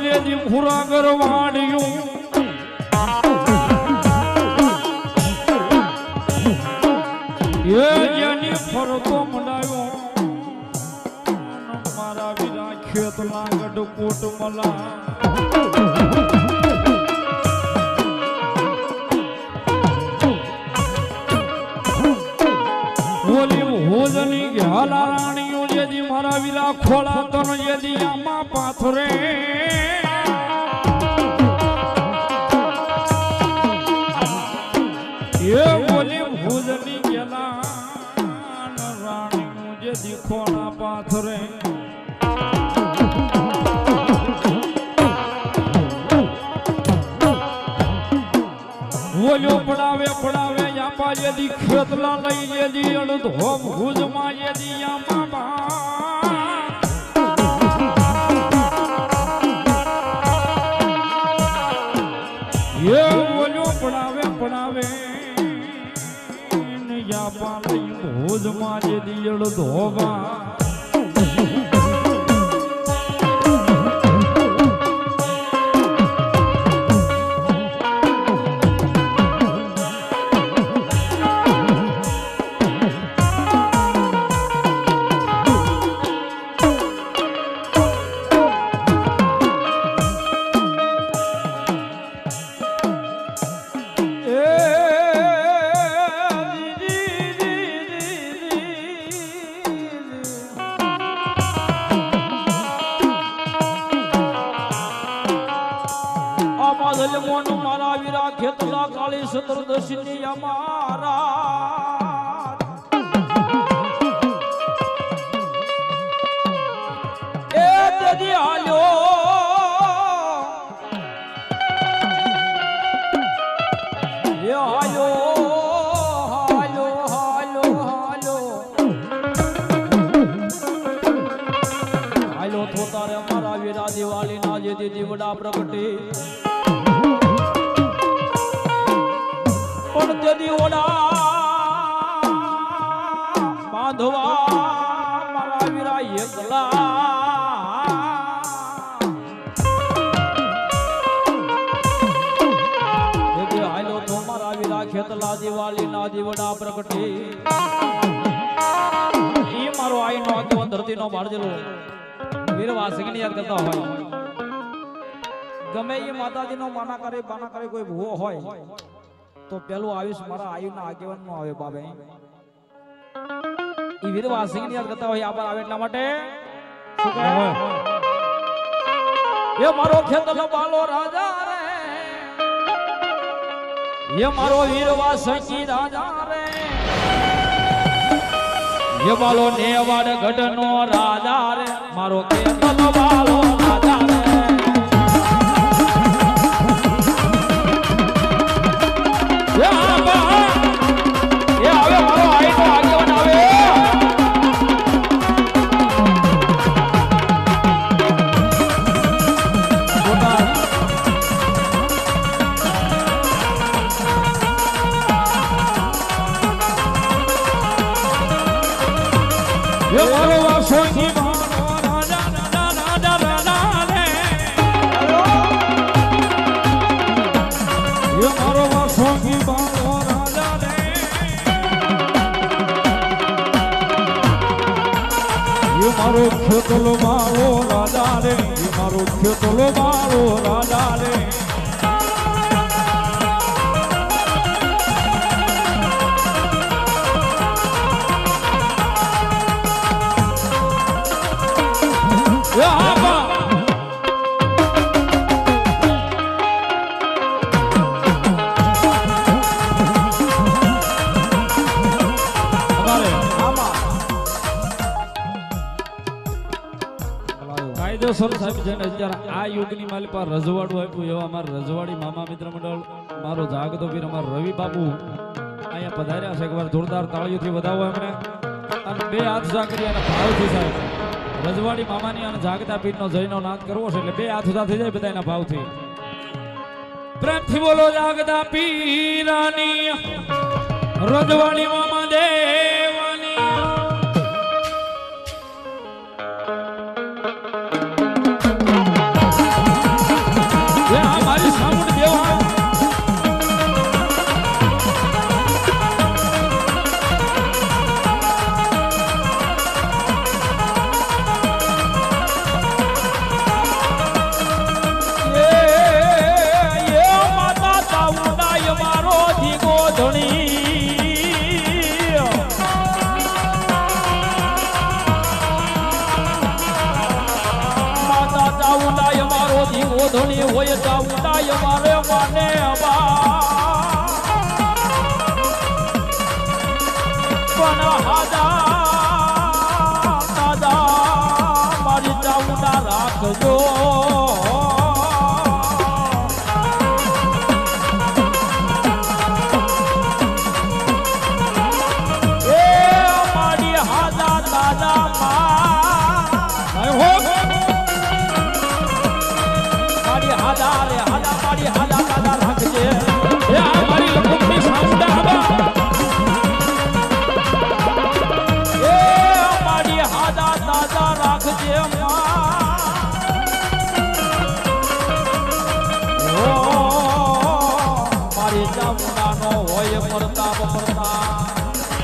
ખુરાગર વાડ્યું એ જેની ફરતો મંડાયો મારા વિના ખેતના ગઢકોટ મલા ઓલી હોજની ઘાલા રાણીઓ જેદી મારા વિલા ખોળા તન જેદી આમાં પાથરે જેદી ખોળા પાથરે. ઓલ્યો પડાવે પડાવે યાપા જેદી ખેતલા લઈ જેદી અડધો ભુજમાં જેદી યામા બા ભુજમાં જે દિયળ બા હાલ્યો તો તારે અમારા વીરા દિવાળી ના જે દીદી વડા પ્રગટે. પણ તેદી ઓડા બાંધવા મારા વીરા એકલા. તો ખેતલા દિવાળી ના દીવડા પ્રગટી. એ મારો આઈનો ધરતી નો બાળજેલો વીર વાસગીને યાદ કરતા હોય. ગમે એ માતાજીનો માના કરે, બાના કરે, કોઈ ભૂવો હોય, તો પેલું આયુષ મારા આયુના આગેવાન નો આવે બાબે ઈ વીર વાસગીને યાદ કરતા હોય, આભાર આવે એટલા માટે. એ મારો ખેતલો બાલો રાજા રે. એ મારો વીર વાસગી રાજા યવાલો નેવાડ ગઢ નો રાજા રે. મારો કે તલવાલો થયો તોલો મારો રાજા રે મારો થયો તોલો મારો રાજા રે કાયદેસર સાહેબ છે ને અત્યારે આ યુગની માલી પર રજવાડું આપ્યું, એવા અમારા રજવાડી મામા મિત્ર મંડળ, મારો જાગતો પીર અમારા રવિ બાબુ અહીંયા પધાર્યા છે. એકવાર જોરદાર તાળીઓથી વધાવો એમણે અને બે હાથ જાગરી અને ભાવથી સાહેબ, રજવાડી મામાની અને જાગતા પીરનો જયનો નાદ કરવો છે એટલે બે હાથ ઉધા થઈ જાય બધા એના ભાવથી. પ્રેમથી બોલો, જાગતા પીરાની, રજવાડી મામા દેવાની ઓધણી હોય ચાઉંડા મારે માને બા પણ હાજા હાદા રે હાદા મારી હાદા દાદા રાખજે એ આ મારી લખુમની સામડા હવા એ મારી હાદા દાદા રાખજે મારી ચામુંડાનો હોય પ્રતાપ પ્રતાપ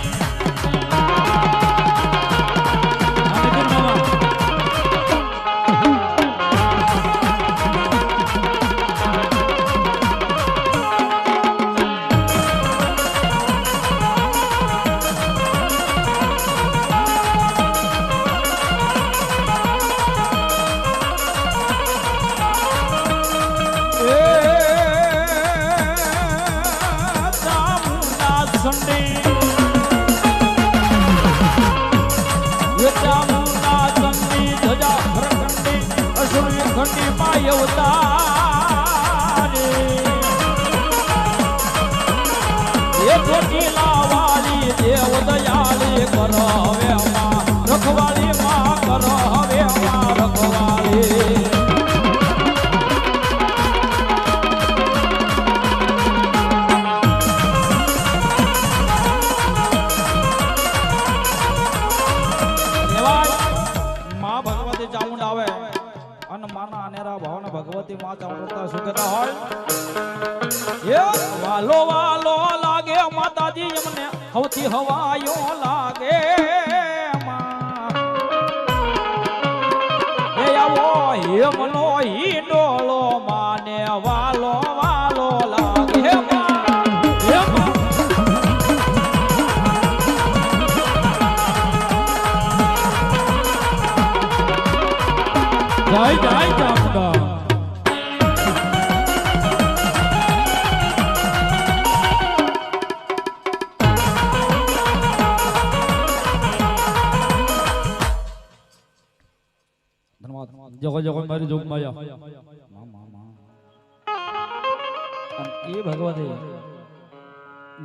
રખવાળી માં કરો હવે માં રખવાળી. લાગે માતાજી એમને સૌથી હવાયો લાગે આવો હિમનો માને વાલો વાલો લાગે, માં. હે માં.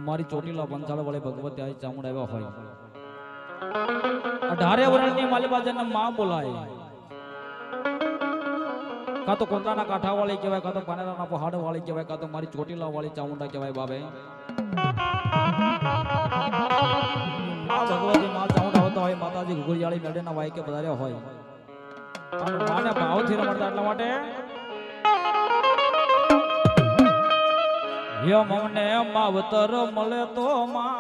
મારી ચોટીલા પંચાળ વાળી ભગવતી આ ચામુંડ આવ્યા હોય. અઢારે વર્ષની માલિબાજનમાં બોલાય. કાં તો કોંતાના કાંઠા વાળી કહેવાય, કાં તો પાનેરાના પહાડ વાળી કહેવાય, કાં તો મારી ચોટીલા વાળી ચામુંડા કહેવાય બાબે ભગવતી માં ચામુંડા હોતા હોય, માતાજી ઘુઘુરિયાળી મેળીના વાયકે વધારે હોય. માને ભાવથી રમતા એટલા માટે? ય મને માવતર મળે તો માં.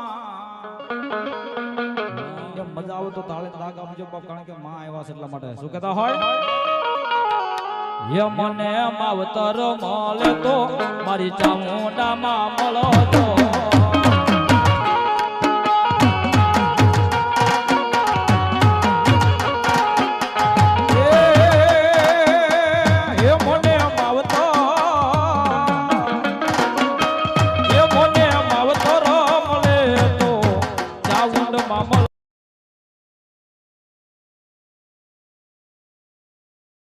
મજા આવે તો તાળે દાગ આપજો બાપ, કારણ કે માં આવ્યા છે એટલા માટે. શું કહેતા હોય? યમને મને માવતર મળે તો મારી ચામુંડામાં મળો તો